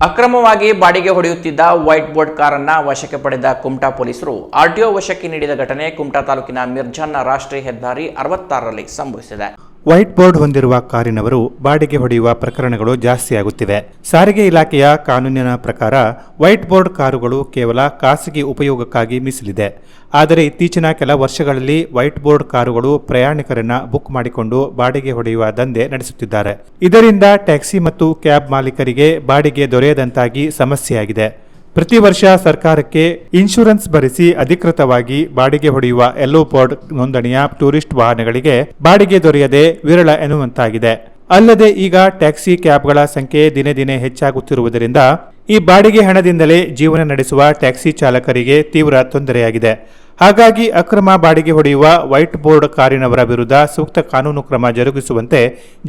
ಅಕ್ರಮವಾಗಿ ಬಾಡಿಗೆ ಹೊಡೆಯುತ್ತಿದ್ದ white board ಕಾರನ್ನ ವಶಕ್ಕೆ ಪಡೆದ ಕುಮಟಾ ಪೊಲೀಸರು ಆರ್ಟಿಒ ವಶಕ್ಕೆ ನೀಡಿದ ಘಟನೆ ಕುಮಟಾ ತಾಲೂಕಿನ ಮಿರ್ಜಾನ್ನ ರಾಷ್ಟ್ರೀಯ ಹೆದ್ದಾರಿ ಅರವತ್ತಾರರಲ್ಲಿ ಸಂಭವಿಸಿದೆ. ವೈಟ್ ಬೋರ್ಡ್ ಹೊಂದಿರುವ ಕಾರಿನವರು ಬಾಡಿಗೆ ಹೊಡೆಯುವ ಪ್ರಕರಣಗಳು ಜಾಸ್ತಿಯಾಗುತ್ತಿವೆ. ಸಾರಿಗೆ ಇಲಾಖೆಯ ಕಾನೂನಿನ ಪ್ರಕಾರ ವೈಟ್ ಬೋರ್ಡ್ ಕಾರುಗಳು ಕೇವಲ ಖಾಸಗಿ ಉಪಯೋಗಕ್ಕಾಗಿ ಮೀಸಲಿದೆ. ಆದರೆ ಇತ್ತೀಚಿನ ಕೆಲ ವರ್ಷಗಳಲ್ಲಿ ವೈಟ್ ಬೋರ್ಡ್ ಕಾರುಗಳು ಪ್ರಯಾಣಿಕರನ್ನ ಬುಕ್ ಮಾಡಿಕೊಂಡು ಬಾಡಿಗೆ ಹೊಡೆಯುವ ದಂಧೆ ನಡೆಸುತ್ತಿದ್ದಾರೆ. ಇದರಿಂದ ಟ್ಯಾಕ್ಸಿ ಮತ್ತು ಕ್ಯಾಬ್ ಮಾಲೀಕರಿಗೆ ಬಾಡಿಗೆ ದೊರೆಯದಂತಾಗಿ ಸಮಸ್ಯೆಯಾಗಿದೆ. ಪ್ರತಿ ವರ್ಷ ಸರ್ಕಾರಕ್ಕೆ ಇನ್ಶೂರೆನ್ಸ್ ಭರಿಸಿ ಅಧಿಕೃತವಾಗಿ ಬಾಡಿಗೆ ಹೊಡೆಯುವ ಯೆಲ್ಲೋ ಬೋರ್ಡ್ ನೋಂದಣಿಯ ಟೂರಿಸ್ಟ್ ವಾಹನಗಳಿಗೆ ಬಾಡಿಗೆ ದೊರೆಯದೆ ವಿರಳ ಎನ್ನುವಂತಾಗಿದೆ. ಅಲ್ಲದೆ ಈಗ ಟ್ಯಾಕ್ಸಿ ಕ್ಯಾಬ್ಗಳ ಸಂಖ್ಯೆ ದಿನೇ ದಿನೇ ಹೆಚ್ಚಾಗುತ್ತಿರುವುದರಿಂದ ಈ ಬಾಡಿಗೆ ಹಣದಿಂದಲೇ ಜೀವನ ನಡೆಸುವ ಟ್ಯಾಕ್ಸಿ ಚಾಲಕರಿಗೆ ತೀವ್ರ ತೊಂದರೆಯಾಗಿದೆ. ಹಾಗಾಗಿ ಅಕ್ರಮ ಬಾಡಿಗೆ ಹೊಡೆಯುವ ವೈಟ್ ಬೋರ್ಡ್ ಕಾರಿನವರ ವಿರುದ್ಧ ಸೂಕ್ತ ಕಾನೂನು ಕ್ರಮ ಜರುಗಿಸುವಂತೆ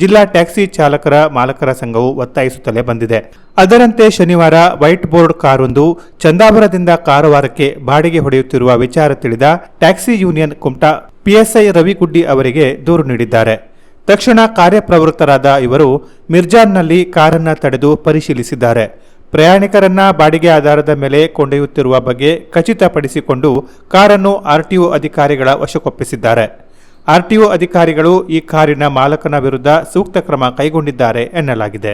ಜಿಲ್ಲಾ ಟ್ಯಾಕ್ಸಿ ಚಾಲಕರ ಮಾಲಕರ ಸಂಘವು ಒತ್ತಾಯಿಸುತ್ತಲೇ ಬಂದಿದೆ. ಅದರಂತೆ ಶನಿವಾರ ವೈಟ್ ಬೋರ್ಡ್ ಕಾರೊಂದು ಚಂದಾಪುರದಿಂದ ಕಾರವಾರಕ್ಕೆ ಬಾಡಿಗೆ ಹೊಡೆಯುತ್ತಿರುವ ವಿಚಾರ ತಿಳಿದ taxi union Kumta PSI Raviguddi ಅವರಿಗೆ ದೂರು ನೀಡಿದ್ದಾರೆ. ತಕ್ಷಣ ಕಾರ್ಯಪ್ರವೃತ್ತರಾದ ಇವರು ಮಿರ್ಜಾನ್ನಲ್ಲಿ ಕಾರನ್ನು ತಡೆದು ಪರಿಶೀಲಿಸಿದ್ದಾರೆ. ಪ್ರಯಾಣಿಕರನ್ನ ಬಾಡಿಗೆ ಆಧಾರದ ಮೇಲೆ ಕೊಂಡೊಯ್ಯುತ್ತಿರುವ ಬಗ್ಗೆ ಖಚಿತಪಡಿಸಿಕೊಂಡು ಕಾರನ್ನು ಆರ್ಟಿಒ ಅಧಿಕಾರಿಗಳ ವಶಕ್ಕೊಪ್ಪಿಸಿದ್ದಾರೆ. ಆರ್ಟಿಒ ಅಧಿಕಾರಿಗಳು ಈ ಕಾರಿನ ಮಾಲಕನ ವಿರುದ್ಧ ಸೂಕ್ತ ಕ್ರಮ ಕೈಗೊಂಡಿದ್ದಾರೆ ಎನ್ನಲಾಗಿದೆ.